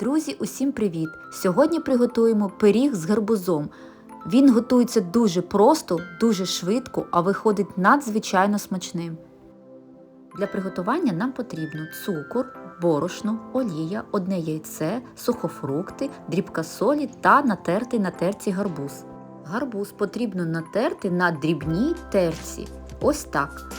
Друзі, усім привіт! Сьогодні приготуємо пиріг з гарбузом. Він готується дуже просто, дуже швидко, а виходить надзвичайно смачним. Для приготування нам потрібно цукор, борошно, олія, одне яйце, сухофрукти, дрібка солі та натертий на терці гарбуз. Гарбуз потрібно натерти на дрібній терці. Ось так.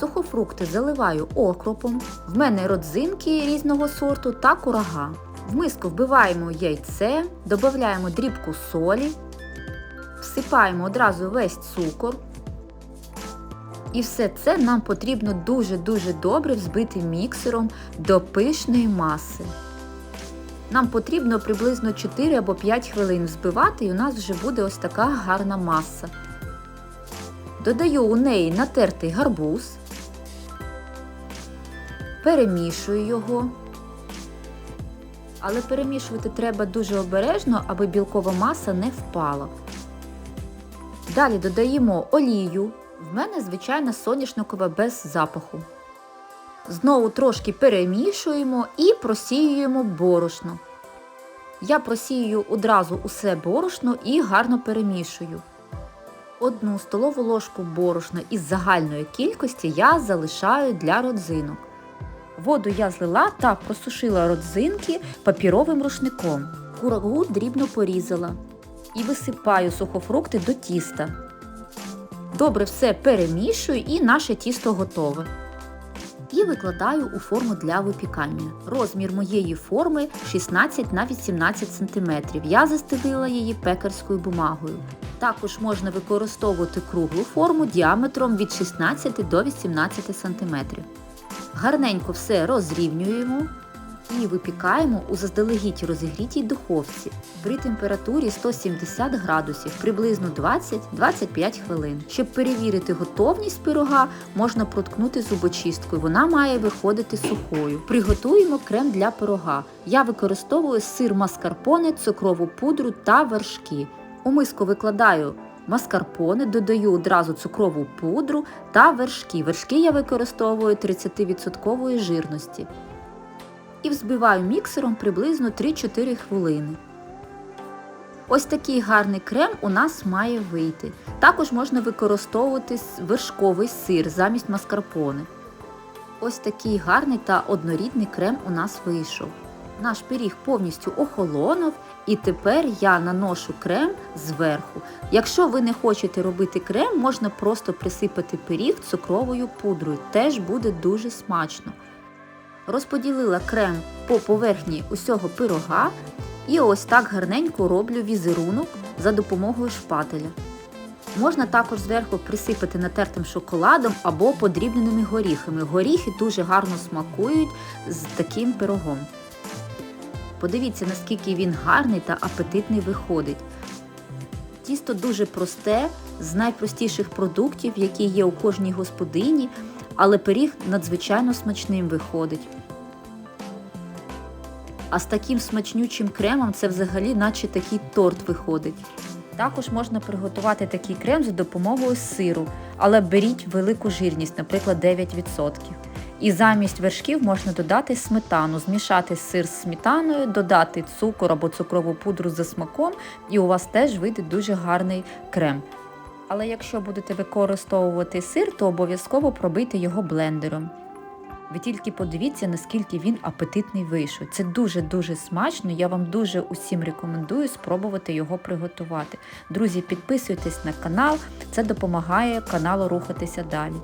Сухофрукти заливаю окропом. В мене родзинки різного сорту та курага. В миску вбиваємо яйце, додаємо дрібку солі, всипаємо одразу весь цукор. І все це нам потрібно дуже-дуже добре взбити міксером до пишної маси. Нам потрібно приблизно 4 або 5 хвилин взбивати, і у нас вже буде ось така гарна маса. Додаю у неї натертий гарбуз, перемішую його. Але перемішувати треба дуже обережно, аби білкова маса не впала. Далі додаємо олію. В мене звичайна соняшникова без запаху. Знову трошки перемішуємо і просіюємо борошно. Я просіюю одразу усе борошно і гарно перемішую. Одну столову ложку борошна із загальної кількості я залишаю для родзинок. Воду я злила та просушила родзинки папіровим рушником. Курагу дрібно порізала і висипаю сухофрукти до тіста. Добре все перемішую і наше тісто готове. І викладаю у форму для випікання. Розмір моєї форми 16 на 18 см. Я застелила її пекарською бумагою. Також можна використовувати круглу форму діаметром від 16 до 18 см. Гарненько все розрівнюємо і випікаємо у заздалегідь розігрітій духовці при температурі 170 градусів приблизно 20-25 хвилин. Щоб перевірити готовність пирога, можна проткнути зубочисткою. Вона має виходити сухою. Приготуємо крем для пирога. Я використовую сир маскарпоне, цукрову пудру та вершки. У миску викладаю маскарпоне, додаю одразу цукрову пудру та вершки. Вершки я використовую 30% жирності. І взбиваю міксером приблизно 3-4 хвилини. Ось такий гарний крем у нас має вийти. Також можна використовувати вершковий сир замість маскарпоне. Ось такий гарний та однорідний крем у нас вийшов. Наш пиріг повністю охолонув, і тепер я наношу крем зверху. Якщо ви не хочете робити крем, можна просто присипати пиріг цукровою пудрою. Теж буде дуже смачно. Розподілила крем по поверхні усього пирога і ось так гарненько роблю візерунок за допомогою шпателя. Можна також зверху присипати натертим шоколадом або подрібненими горіхами. Горіхи дуже гарно смакують з таким пирогом. Подивіться, наскільки він гарний та апетитний виходить. Тісто дуже просте, з найпростіших продуктів, які є у кожній господині, але пиріг надзвичайно смачним виходить. А з таким смачнючим кремом це взагалі наче такий торт виходить. Також можна приготувати такий крем за допомогою сиру, але беріть велику жирність, наприклад, 9%. І замість вершків можна додати сметану, змішати сир з сметаною, додати цукор або цукрову пудру за смаком, і у вас теж вийде дуже гарний крем. Але якщо будете використовувати сир, то обов'язково пробийте його блендером. Ви тільки подивіться, наскільки він апетитний вийшов. Це дуже-дуже смачно. Я вам дуже усім рекомендую спробувати його приготувати. Друзі, підписуйтесь на канал, це допомагає каналу рухатися далі.